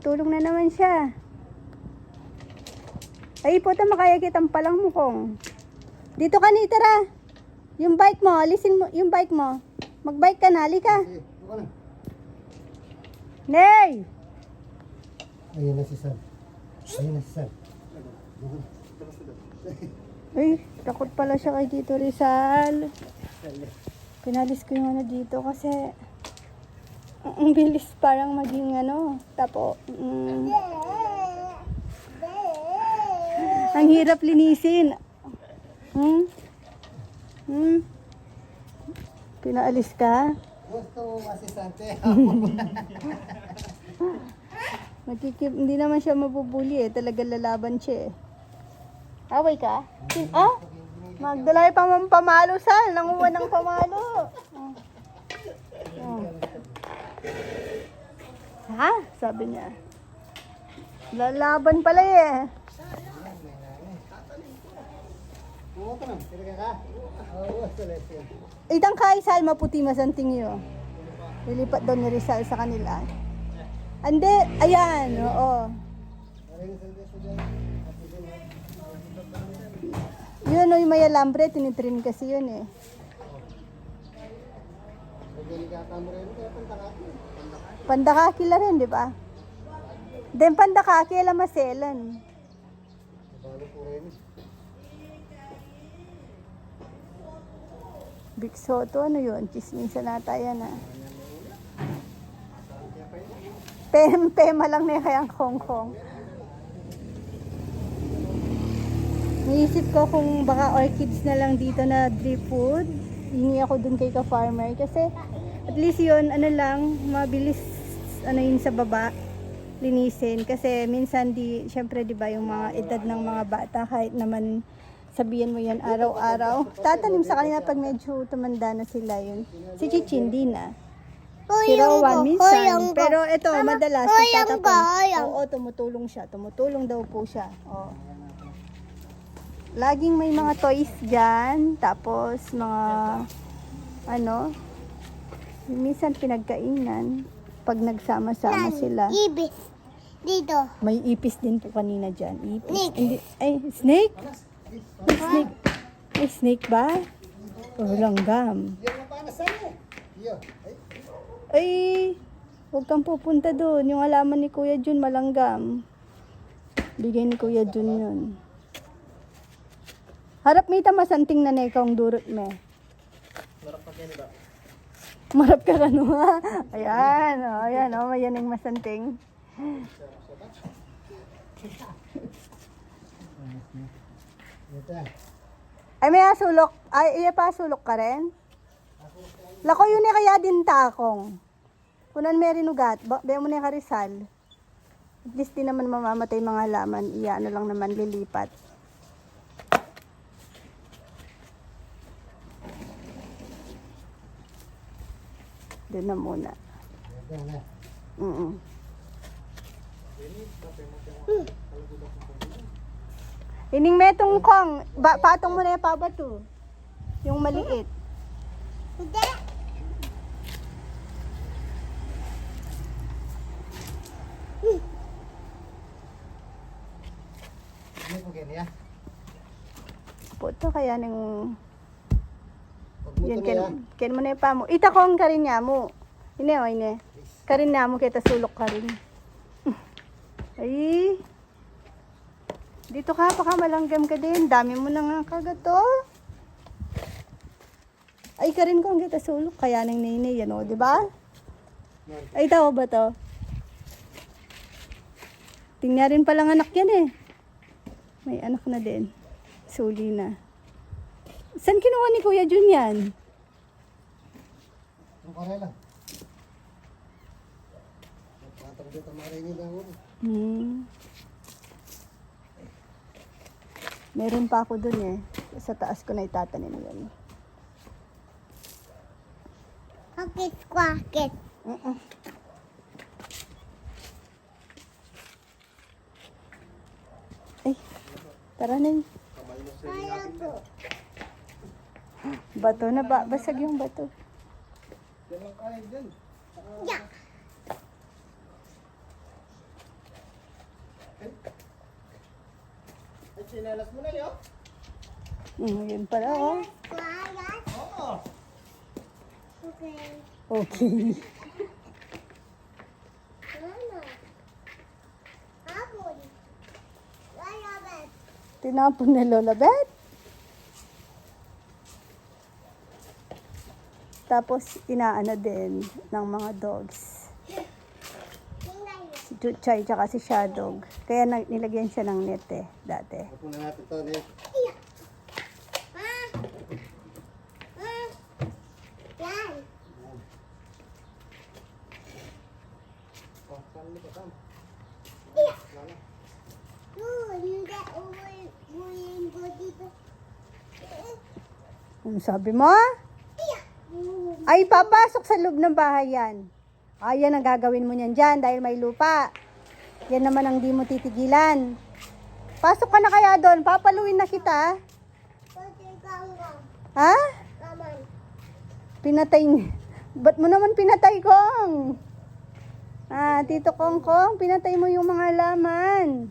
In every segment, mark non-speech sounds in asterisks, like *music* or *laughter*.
tumutulong na naman siya. Ay, puta, makaya kitang palang mukong. Dito ka ni, tara. Yung bike mo, alisin mo, yung bike mo. Magbike ka na, halika. Eh, buka na. Ney! Ayun na si Sam. Ayun na si Sam. Ay, takot pala siya kay Tito Rizal. Pinalis ko yung ano dito kasi ang ang bilis parang maging ano, tapo. Mm, ang hirap linisin. Hmm? Hmm? Pinaalis ka? Gusto mo asistante? *laughs* Magkikip, hindi naman siya mabubuli eh. Talaga lalaban siya eh. Away ka? Sin- Ah? Magdalay pa man pamalo sal. Nanguha ng pamalo. Oh. *laughs* Oh. Ha? Sabi niya. Lalaban pala eh. Itang kay Salma puti masanting yun. Lilipat daw ni Rizal sa kanila. Ande, ayan, oo. Yun o, yung may alambre, tinitrim kasi yun eh. Nagdelikata mo rin. Kaya punta ka. Pandakaki la rin, di ba? Then pandakaki, alam maselan. Nabalo po rin. Big Soto, ano yun? Chismisa nata yan ah. Pem, pema lang na kayang Hong Kong. Naisip ko kung baka orchids na lang dito na drip food. Hingi ako dun kay ka-farmer kasi at least yun, ano lang, mabilis ano yun sa baba linisin. Kasi minsan di syempre di ba yung mga edad ng mga bata kahit naman sabihin mo yan araw-araw. Tatanim sa kanila pag medyo tumanda na sila yun. Si Chichin di na. Si Rowan minsan. Pero ito madalas nagtatapon. Oo tumutulong siya. Tumutulong daw po siya. Oo. Laging may mga toys dyan. Tapos mga ano minsan pinagkainan pag nagsama-sama sila Ibis. Dito. may ipis din po kanina dyan. Ipis. Snake. Hindi, ay, snake? May snake. May snake ba? O langgam. Eh. Iyo. Ay, huwag kang pupunta doon. Yung alaman ni Kuya Jun, malanggam. Bigay ni Kuya Jun yun. Harap may tamasanting na na ikaw ang durot me. Marap ka ano ha? Ayan, oh, ayan, oh, ayan ang masanting. Ay, may asulok. Ay, iya pa asulok ka rin? Lako yun eh kaya din takong. Kunan may rinugat. Ba, mo na ka Rizal. At least di naman mamamatay mga halaman. Iya, ano lang naman lilipat. Doon na muna. Na. Mm Ining metong kong, ba, patong mo na yung pabato. Yung maliit. Hindi. Ano po ganyan? Puto kaya nang Pag mo Yan, na ken, ken mo na yung pamo. Ita ko ang karin niya mo. Ine, o ine. Karin niya mo, kita sulok ka rin. *laughs* Ay. Dito ka, baka malanggam ka din. Dami mo na nga kagato. Ay, karin ko ang kita sulok. Kaya nang nainay yan, o, di ba? Ay, tao ba to? Tingnan rin palang anak yan eh. May anak na din. Suli na. Saan kinuha ni Kuya Jun yan? Ang karela. Patang dito makinig lang ako. Hmm. Meron pa ako dun eh. Sa taas ko na itatanim yan. Hakit kwakit. Uh-uh. Ay, tara na yun. Bato na ba? Basag yung bato. Yan lang kain dyan. Yak. Ay, sinalas mo na yun. Mm, yun pala, oh. Oo. Okay. Okay. Ba? Tinapon ni Lola Beth. Tapos, inaano din ng mga dogs. Si Chuchay tsaka si Shadog. Kaya nilagyan siya ng net eh, dati. Na natin to, Nick. Ano sabi mo? Ay, papasok sa loob ng bahay yan. Ayan ang gagawin mo niyan dyan dahil may lupa. Yan naman ang di mo titigilan. Pasok ka na kaya doon. Papaluin na kita. Ha? Pinatay niya. Ba't mo naman pinatay kong? Ah, Tito Kong Kong, pinatay mo yung mga laman.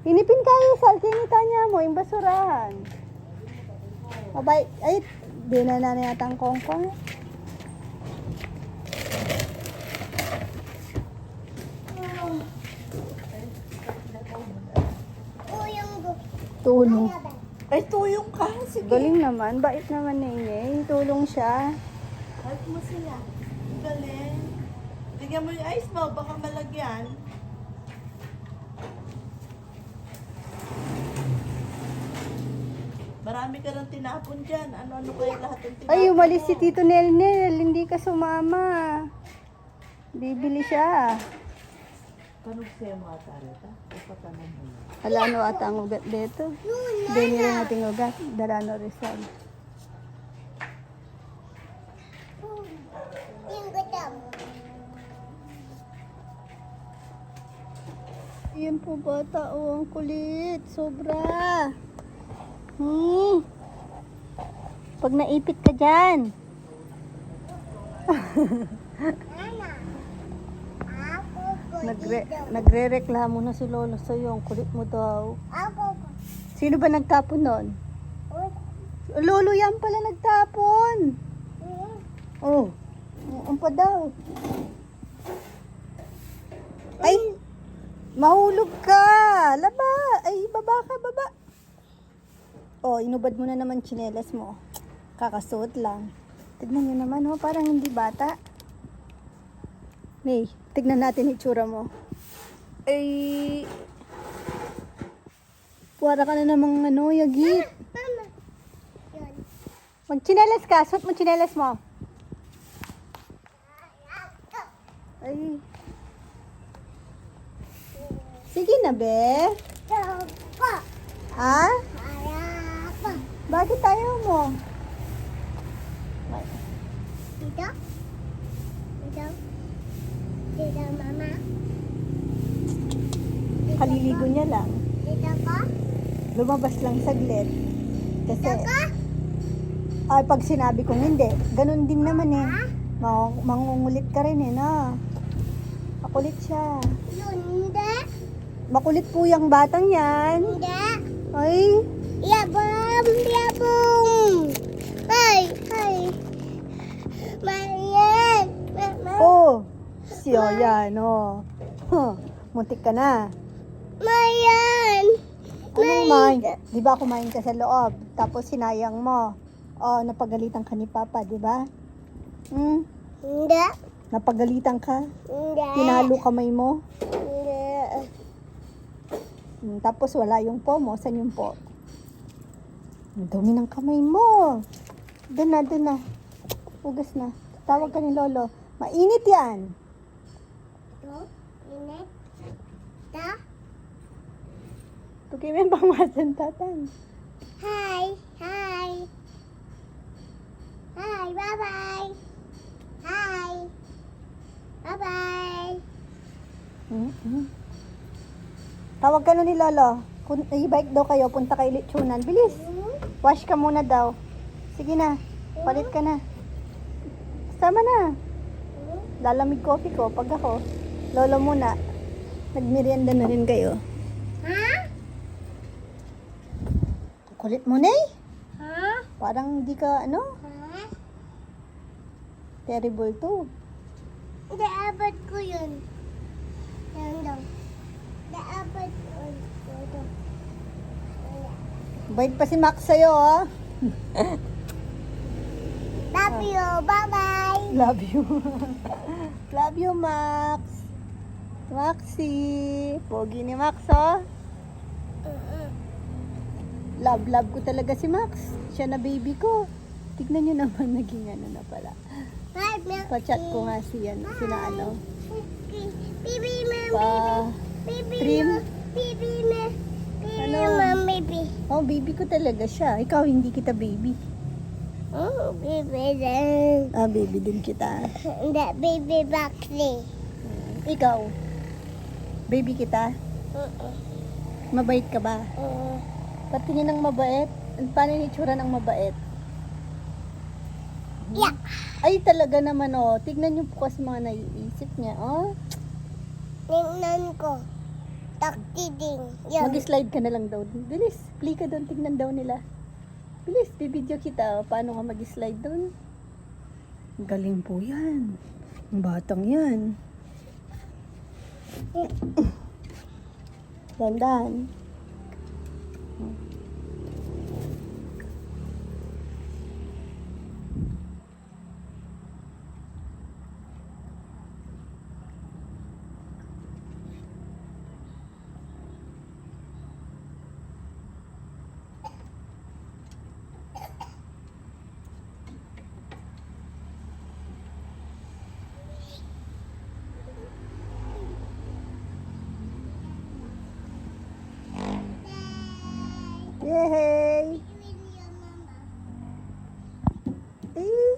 Hinipin kayo sa kinita niya mo, yung basurahan. Abay, ay, di na na yata ang Kong Kong. Uyong ko. Tulong. Ay, tuyong ka. Sige. Galing naman, bait naman ni Inay. Tulong siya. Help mo sila. Galing. Bigyan mo yung ice mo, baka malagyan. Marami ka rin tinapon dyan. Ano-ano kaya lahat ng tinapon Ay, umalis si mo? Tito Nel Nel. Hindi ka sumama. Bibili siya. Kanong siya mga tarita? Ipatanan mo na. Ala, ano ata ang ugat dito? Hindi nila nating ugat. Darano Rizal. Yung. Yan po bata, oh, ang kulit. Sobra. Hmm. Pag naipit ka dyan. Nagre nagre-reklamo na si Lolo sa'yo. Ang kulit mo daw. Sino ba nagtapon nun? Uy. Lolo yan pala nagtapon. Mm. Oh. Ang pa daw. Ay! Mahulog ka! Laba! Ay, baba ka, baba. Oh, inubad mo na naman tsinelas mo. Kakasuot lang. Tignan nyo naman, oh, parang hindi bata. May, tignan natin itsura mo. Ay, Wala ka na namang ano, yagit. Mama. Yun. Magtsinelas ka, suot mo tsinelas mo. Ay. Sige na, be. Ha? Bakit ayaw mo? Dito? Dito? Dito, mama? Dito Kaliligo po? niya lang. Dito po? Lumabas lang saglit. Kasi, Dito po? ay pag sinabi kong hindi, ganun din naman eh. Ma mangungulit ka rin eh, na. Makulit siya. Hindi. Makulit po yung batang yan. Hindi. Ay, Siyo, yan, oh. Huh, muntik ka na. Mayan. Anong mind? Di ba kumain ka sa loob? Tapos sinayang mo. Oh, napagalitan ka ni Papa, di ba? Hmm? Hindi. Napagalitan ka? Hindi. Tinalo kamay mo? Hindi. Hmm, tapos wala yung po mo. Saan yung po? Ang dumi ng kamay mo. Doon na, doon na. Ugas na. Tawag ka ni Lolo. Mainit yan. Tugay mo yung pangmasan, tatan. Hi. Hi. Hi. Bye-bye. Hi. Bye-bye. Mm-hmm. Tawag ka na ni Lolo. Kung i-bike daw kayo, punta kay Litsunan. Bilis. Wash ka muna daw. Sige na. Palit ka na. Sama na. Lalamig coffee ko pag ako. Lolo muna. Nagmerienda na rin kayo. Ha? Kulit mo, Nay. Ha? Parang hindi ka, ano, Ha? terrible to. Hindi, abot ko yun. Yan daw. Naabot ko. Ito. Bait pa si Max sa'yo, ah. Love you. Bye-bye. Love you. *laughs* Love you, Max. Maxi. Pogi ni Max, oh. Love, love ko talaga si Max. Siya na baby ko. Tignan nyo naman, *laughs* naging ano na pala. Pa-chat ko nga si, ano, sina ano. Baby, Pa, baby, trim. mom, baby, mom, baby, Ano? mom, baby. oh, baby ko talaga siya. Ikaw, hindi kita baby. Oh, baby, then. Ah, baby din kita. That baby Baxley. Ikaw, baby kita. Uh-uh. Mabait ka ba? Uh, Patingin ng mabait. Paano yung itsura ng mabait? yeah. Ay, talaga naman, oh. Tignan niyo po kasi mga naiisip niya, oh. Tingnan ko. Takti-ding. Yan. Mag-slide ka na lang daw. Bilis, play ka doon. Tignan daw nila. Bilis, bibidyo kita. oh. Paano ka mag-slide doon? Galing po yan. Ang batang yan. Dandan. Yay! Eh,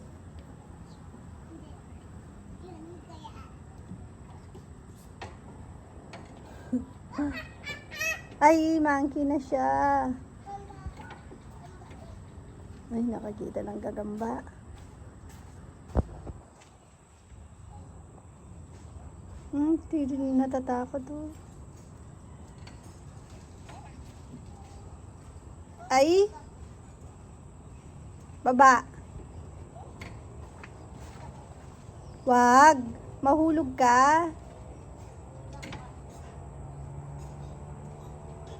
*laughs* Ay, monkey na siya. Ay, nakakita ng gagamba. Hmm, hindi natatakot oh. Ay! Baba! Wag! Mahulog ka!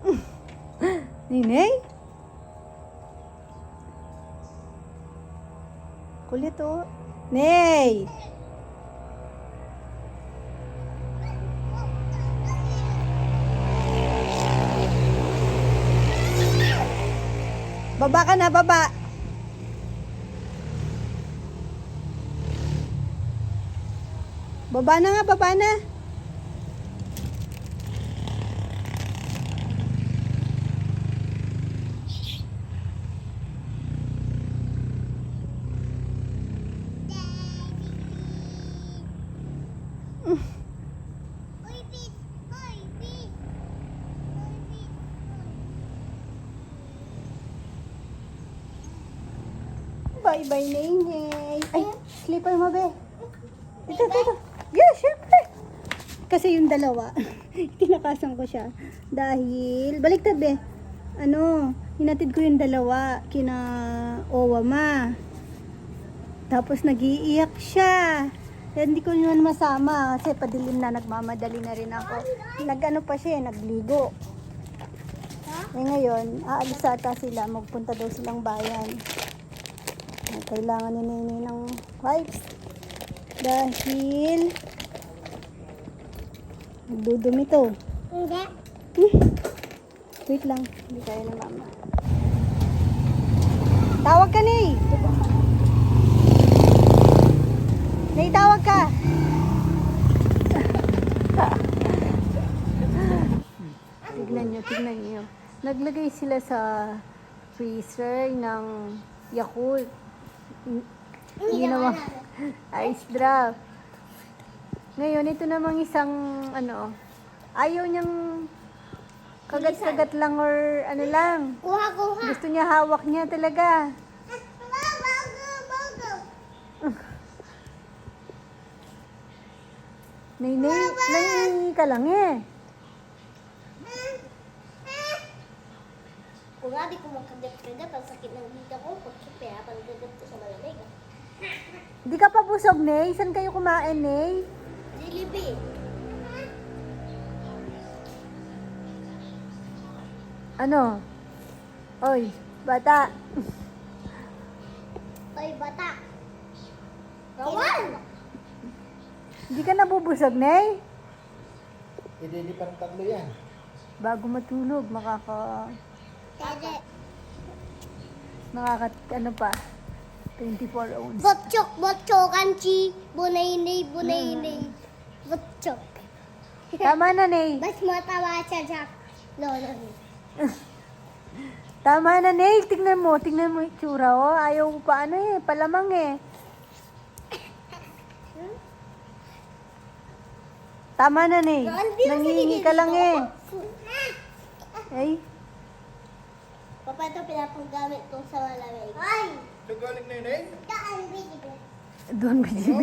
*laughs* Ninay? Kulit oh. Nay! Baba ka na, baba! Baba na nga, baba na. Bye-bye, Nenay. Ay, slipper mo, be. Ito, ito, ito. Yeah, syempre. Kasi yung dalawa, *laughs* tinakasan ko siya. Dahil, baliktad, be. Ano, hinatid ko yung dalawa kina Owa ma. Tapos nagiiyak siya. Kaya hindi ko yun masama kasi padilim na nagmamadali na rin ako. Nag-ano pa siya, eh, nagligo. Eh ngayon, aalis ata sila, magpunta daw silang bayan. Kailangan ni Nene ng wipes. Dahil nagdudumi to. Hindi. Hmm. Wait lang, hindi kaya ng mama. Tawag ka, Nay! Nay, tawag ka! tignan nyo, tignan nyo. Naglagay sila sa freezer ng Yakult. Ginawa *laughs* ice drop. Ngayon, ito namang isang, ano, ayaw niyang kagat-kagat lang or ano lang. Kuha, kuha. Gusto niya hawak niya talaga. *laughs* Nay, nay, nangingi ka lang eh. Kung nga di ko magkagat-kagat, ang sakit ng dito ko, pag kaya pagkagat ko sa malamig. Hindi ka pa busog, Nay? Saan kayo kumain, Nay? Jollibee. Ano? Oy, bata. Oy, bata. Kawan! Hindi ka nabubusog, Nay? Hindi, hindi parang tatlo yan. Bago matulog, makaka... Dede. Nakaka... Ano pa? 24 ounce. Botchok, botchok, kanchi. Bunaynay, bunaynay. Botchok. Tama na, Nay. *laughs* Mas matawa siya sa lolo. Tama na, Nay. Tingnan mo. Tingnan mo yung tsura, oh. Ayaw ko pa, ano eh. Palamang eh. Tama na, Nay. Nangihingi ka lang eh. Ay, Papa, ito pinapagamit ko sa malamig. Ay! So, galing na yun eh? Kaan, baby. doon BGB.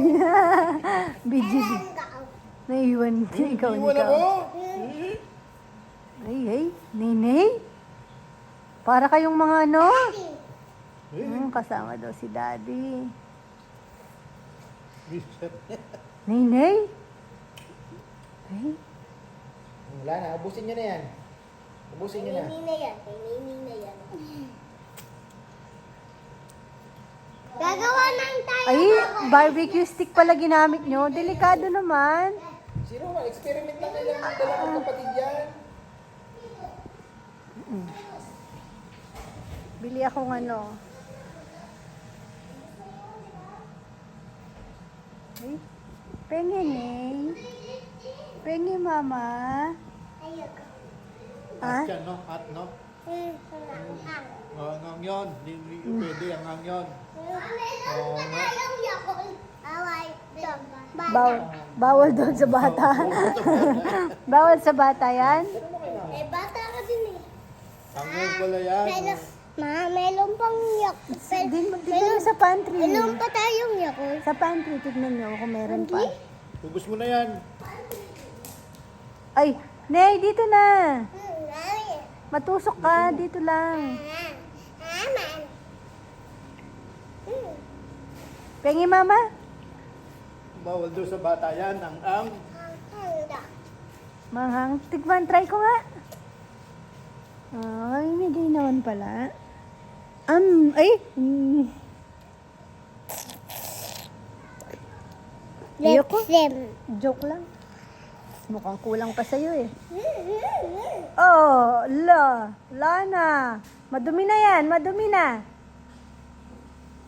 BGB. Kaan. Naiwan ka, ikaw, Iwan ikaw. ako! Ay, ay. Nene. Para kayong mga ano? Hmm, kasama daw si Daddy. Nene. Ay, Wala na, ubusin nyo na yan. Ubusin nyo na. Nini na yan. Kay Nini na yan. Gagawa ng tayo. ay, barbecue stick pala ginamit nyo. Delikado naman. Sino man, experiment lang kayo ng dalawang kapatid yan. Bili akong ano. Ay, pengen eh. Pengen mama. Ayoko. Ah? At yan, no? At, no? Hmm, ang. Oh, ang yun. Hindi hindi pwede, ang ang yun. Yakol. Away. Bawal, bawal doon sa bata. *laughs* bawal sa bata yan. Eh, bata ka din eh. Ang yun pala yan. Meron, ma, meron pang yak. Din, tignan mo sa pantry. Meron pa tayong yakol. Sa pantry, tignan nyo kung meron pa. Ubus mo na yan. Ay, Nay, dito na. Hmm. Matusok ka, dito lang. Pengi mama? Bawal doon sa bata yan. Ang ang. Manghang. Tigman, try ko nga. Ay, may naman pala. Um, ay. Mm. Ayoko. Sim. Joke lang. Mukhang kulang pa sa'yo eh. Oh, la. La na. Madumi na yan, madumi na.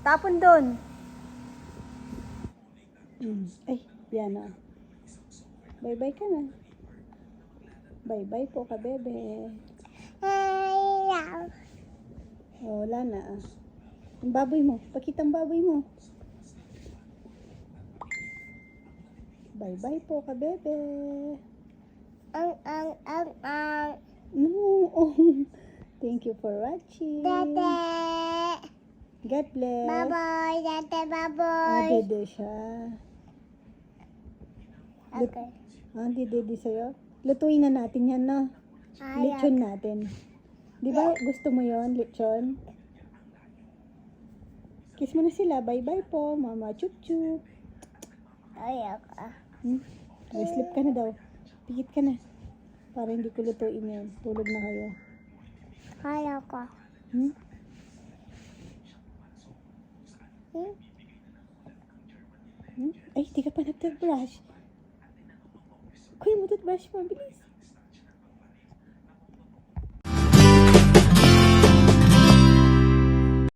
Tapon doon. Mm. Ay, yan. Bye-bye ka na. Bye-bye po ka, bebe. Oh, wala na ah. Ang baboy mo. Pakita ang baboy mo. Bye-bye po ka, bebe. Ang, ang, ang, ang. No. *laughs* Thank you for watching. Dede. God bless. Baboy. Dede, Ah, baboy. dede siya. Okay. Ah, dede sa'yo. Lutuin na natin yan, no? Ayaw. Lechon natin. Di ba gusto mo yon lechon? Kiss mo na sila. Bye-bye po, mama. Chup-chup. Ayaw ka. Hmm? Ay, sleep ka na daw. Pikit ka na. Para hindi ko lutuin yun. Tulog na kayo. Ayaw ka. Hmm? Hmm? Hmm? Ay, di ka pa nag-toothbrush. Kuya mo toothbrush mo. Bilis.